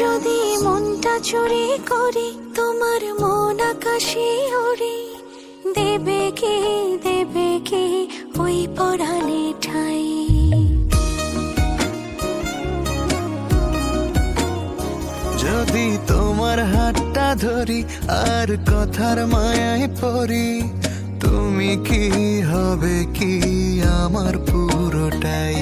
যদি মনটা চুরি করি, তোমার মন আকাশে ওরে দেবে কে দেবে কে ওই পরাণে ঠাই? যদি তোমার হাতটা ধরি, আর কথার মায়ায় পড়ি, তুমি কি হবে কি আমার পুরোটাই?